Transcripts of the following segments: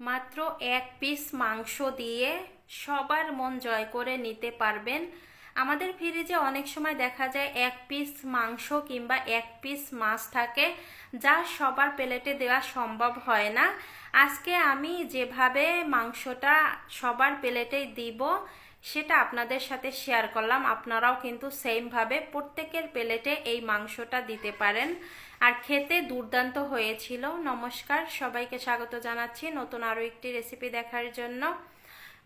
মাত্র এক পিস মাংস দিয়ে সবার মন জয় করে নিতে পারবেন। আমাদের ফ্রিজে অনেক সময় দেখা যায় এক পিস মাংস কিংবা এক পিস মাছ থাকে, যা সবার প্লেটে দেওয়া সম্ভব হয় না। আজকে আমি যেভাবে মাংসটা সবার প্লেটেই দিব সেটা আপনাদের সাথে শেয়ার করলাম। আপনারাও কিন্তু সেমভাবে প্রত্যেকের প্লেটে এই মাংসটা দিতে পারেন। আর খেতে দুর্দান্ত হয়েছিল। নমস্কার। সবাইকে স্বাগত জানাচ্ছি নতুন আরও একটি রেসিপি দেখার জন্য।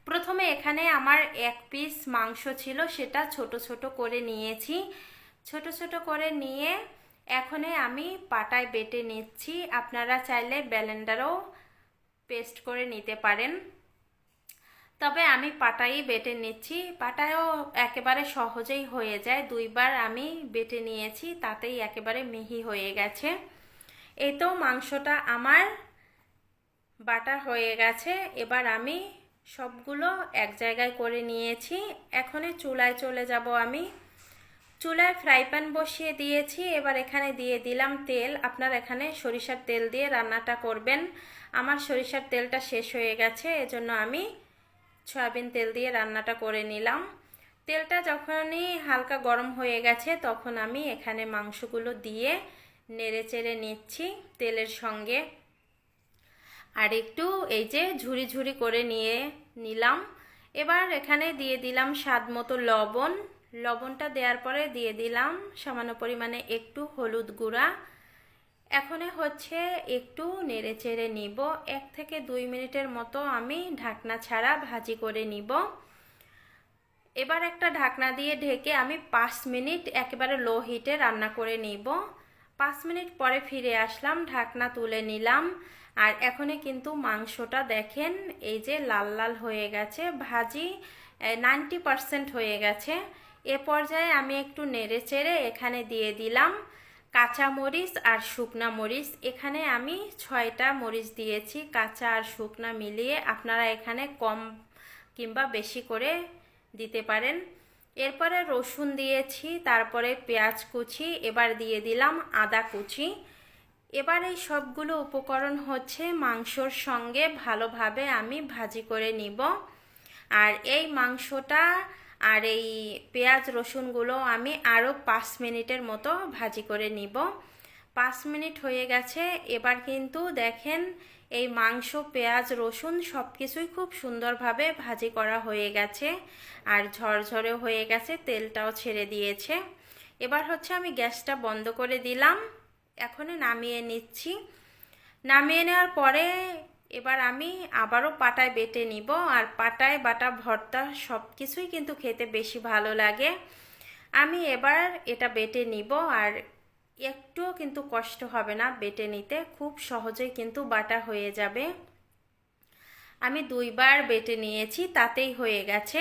প্রথমে এখানে আমার এক পিস মাংস ছিল, সেটা ছোট ছোট করে নিয়েছি। ছোট ছোট করে নিয়ে এখনে আমি পাটায় বেটে নিচ্ছি। আপনারা চাইলে ব্যালেন্ডারও পেস্ট করে নিতে পারেন। তবে আমি পাটাই বেটে নিচ্ছি। পাটায়ও একেবারে সহজেই হয়ে যায়। দুইবার আমি বেটে নিয়েছি, তাতেই একেবারে মিহি হয়ে গেছে। এই তো মাংসটা আমার বাটা হয়ে গেছে। এবার আমি সবগুলো এক জায়গায় করে নিয়েছি। এখনই চুলায় চলে যাব আমি। চুলায় ফ্রাই প্যান বসিয়ে দিয়েছি। এবার এখানে দিয়ে দিলাম তেল। আপনার এখানে সরিষার তেল দিয়ে রান্নাটা করবেন। আমার সরিষার তেলটা শেষ হয়ে গেছে। এজন্য আমি সয়াবিন তেল দিয়ে রান্নাটা করে নিলাম। তেলটা যখনই হালকা গরম হয়ে গেছে, তখন আমি এখানে মাংসগুলো দিয়ে নেড়ে চেড়ে নিচ্ছি তেলের সঙ্গে। আর একটু এই যে ঝুরি ঝুরি করে নিয়ে নিলাম। এবার এখানে দিয়ে দিলাম স্বাদ মতো লবণ। লবণটা দেওয়ার পরে দিয়ে দিলাম সামান্য পরিমাণে একটু হলুদ গুঁড়া। এখনে হচ্ছে একটু নেড়ে চেড়ে নিব। এক থেকে দুই মিনিটের মতো আমি ঢাকনা ছাড়া ভাজি করে নিব। এবার একটা ঢাকনা দিয়ে ঢেকে আমি পাঁচ মিনিট একেবারে লো হিটে রান্না করে নিব। পাঁচ মিনিট পরে ফিরে আসলাম, ঢাকনা তুলে নিলাম। আর এখনই কিন্তু মাংসটা দেখেন, এই যে লাল লাল হয়ে গেছে, ভাজি নাইনটি হয়ে গেছে। এ পর্যায়ে আমি একটু নেড়ে চেড়ে এখানে দিয়ে দিলাম। কাঁচা মরিচ আর শুকনা মরিচ। এখানে আমি ছয়টা মরিচ দিয়েছি, কাঁচা আর শুকনা মিলিয়ে। আপনারা এখানে কম কিংবা বেশি করে দিতে পারেন। এরপরে রসুন দিয়েছি, তারপরে পেঁয়াজ কুচি, এবার দিয়ে দিলাম আদা কুচি। এবার এই সবগুলো উপকরণ হচ্ছে মাংসর সঙ্গে ভালোভাবে আমি ভাজি করে নিব। আর এই মাংসটা আর এই পেঁয়াজ রসুনগুলো আমি আরও পাঁচ মিনিটের মতো ভাজি করে নিব। পাঁচ মিনিট হয়ে গেছে। এবার কিন্তু দেখেন এই মাংস, পেঁয়াজ, রসুন সব কিছুই খুব সুন্দরভাবে ভাজি করা হয়ে গেছে। আর ঝরঝরে হয়ে গেছে, তেলটাও ছেড়ে দিয়েছে। এবার হচ্ছে আমি গ্যাসটা বন্ধ করে দিলাম। এখনই নামিয়ে নিচ্ছি। নামিয়ে নেওয়ার পরে এবার আমি আবারও পাটায় বেটে নিব আর পাটায় বাটা ভর্তা সব কিছুই কিন্তু খেতে বেশি ভালো লাগে। আমি এবার এটা বেটে নিব আর একটুও কিন্তু কষ্ট হবে না বেটে নিতে, খুব সহজেই কিন্তু বাটা হয়ে যাবে। আমি দুইবার বেটে নিয়েছি, তাতেই হয়ে গেছে।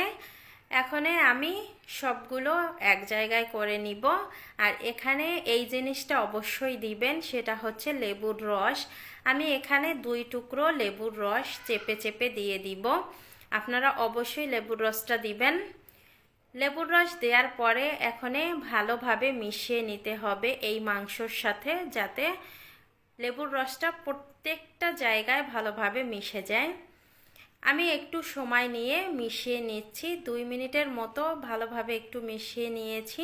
এখানে আমি সবগুলো এক জায়গায় করে নিব। আর এখানে এই জিনিসটা অবশ্যই দিবেন, সেটা হচ্ছে লেবুর রস। আমি এখানে দুই টুকরো লেবুর রস চেপে চেপে দিয়ে দিব। আপনারা অবশ্যই লেবুর রসটা দিবেন। লেবুর রস দেওয়ার পরে এখানে ভালোভাবে মিশিয়ে নিতে হবে এই মাংসর সাথে, যাতে লেবুর রসটা প্রত্যেকটা জায়গায় ভালোভাবে মিশে যায়। আমি একটু সময় নিয়ে মিশিয়ে নিচ্ছি। দুই মিনিটের মতো ভালোভাবে একটু মিশিয়ে নিয়েছি।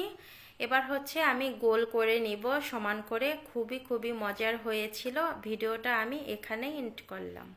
এবার হচ্ছে আমি গোল করে নিব। সমান করে খুবই খুবই মজার হয়েছিল। ভিডিওটা আমি এখানেই এন্ড করলাম।